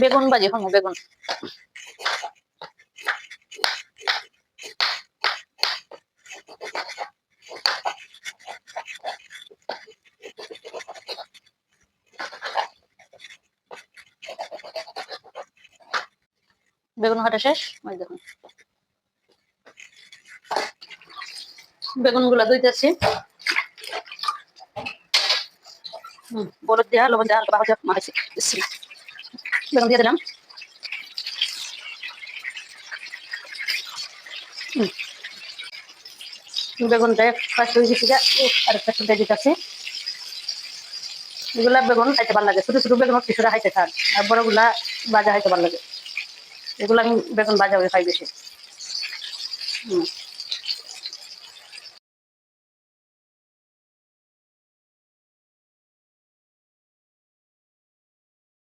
বেগুন ভাজি হম বেগুন। বেগুন কাটা শেষ? ওই দেখুন। বেগুনগুলা ধুইতেছি। হম বলদ দেওয়া লবণ দেওয়া হালকা ভাজা বিসমিল্লাহ। বেগুন দিয়ে দিলাম। বেগুনটা ফার্স্ট হয়ে গেছে আর একটা শুনতে দিতেছি। এগুলা বেগুন খাইতে ভালো লাগে। ছোট ছোট বেগুন কিছুটা খাইতে খান আর বড়গুলা ভাজা খাইতে ভালো লাগে। এগুলো আমি বেগুন ভাজা হয়ে খাই বেশি। হুম।